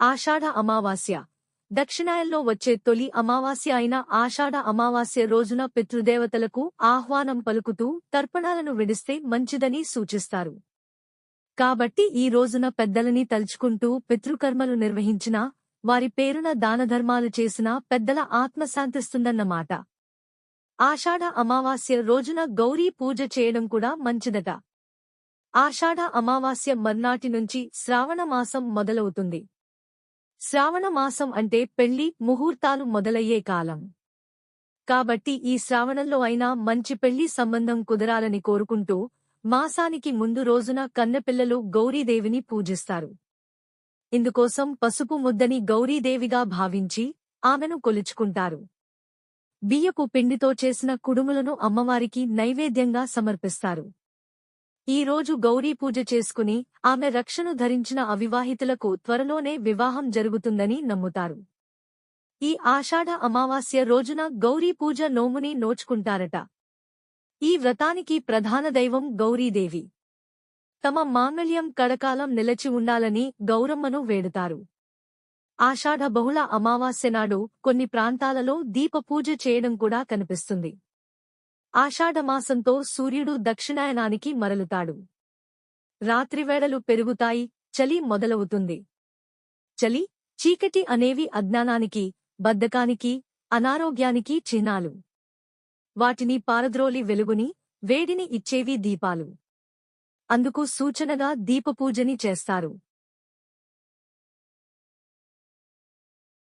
ఆషాఢ అమావాస్య. దక్షిణాయల్లో వచ్చే తొలి అమావాస్య అయిన ఆషాఢ అమావాస్య రోజున పితృదేవతలకు ఆహ్వానం పలుకుతూ తర్పణాలను విడిస్తే మంచిదని సూచిస్తారు. కాబట్టి ఈ రోజున పెద్దలని తలుచుకుంటూ పితృకర్మలు నిర్వహించినా వారి పేరున దానధర్మాలు చేసినా పెద్దల ఆత్మశాంతిస్తుందన్నమాట ఆషాఢ అమావాస్య రోజున గౌరీ పూజ చేయడం కూడా మంచిదట. ఆషాఢ అమావాస్య మర్నాటి నుంచి శ్రావణ మాసం మొదలవుతుంది. శ్రావణమాసం అంటే పెళ్ళి ముహూర్తాలు మొదలయ్యే కాలం. కాబట్టి ఈ శ్రావణంలో అయినా మంచి పెళ్ళి సంబంధం కుదరాలని కోరుకుంటూ మాసానికి ముందు రోజున కన్నెపిల్లలు గౌరీదేవిని పూజిస్తారు. ఇందుకోసం పసుపు ముద్దని గౌరీదేవిగా భావించి ఆమెను కొలుచుకుంటారు. బియ్యపు పిండితో చేసిన కుడుములను అమ్మవారికి నైవేద్యంగా సమర్పిస్తారు. ఈ రోజు గౌరీ పూజ చేసుకుని ఆమె రక్షను ధరించిన అవివాహితులకు త్వరలోనే వివాహం జరుగుతుందని నమ్ముతారు. ఈ ఆషాఢ అమావాస్య రోజున గౌరీ పూజ నోముని నోచుకుంటారట. ఈ వ్రతానికి ప్రధాన దైవం గౌరీదేవి. తమ మాంగళ్యం కడకాలం నిలచి ఉండాలని గౌరమ్మను వేడుతారు. ఆషాఢ బహుళ అమావాస్య నాడు కొన్ని ప్రాంతాలలో దీపపూజ చేయడం కూడా కనిపిస్తుంది. ఆషాఢమాసంతో సూర్యుడు దక్షిణాయనానికి మరలుతాడు. రాత్రివేళలు పెరుగుతాయి చలి మొదలవుతుంది. చలి చీకటి అనేవి అజ్ఞానానికి బద్ధకానికి అనారోగ్యానికి చిహ్నాలు. వాటిని పారద్రోలి వెలుగుని వేడిని ఇచ్చేవి దీపాలు. అందుకు సూచనగా దీపపూజని చేస్తారు.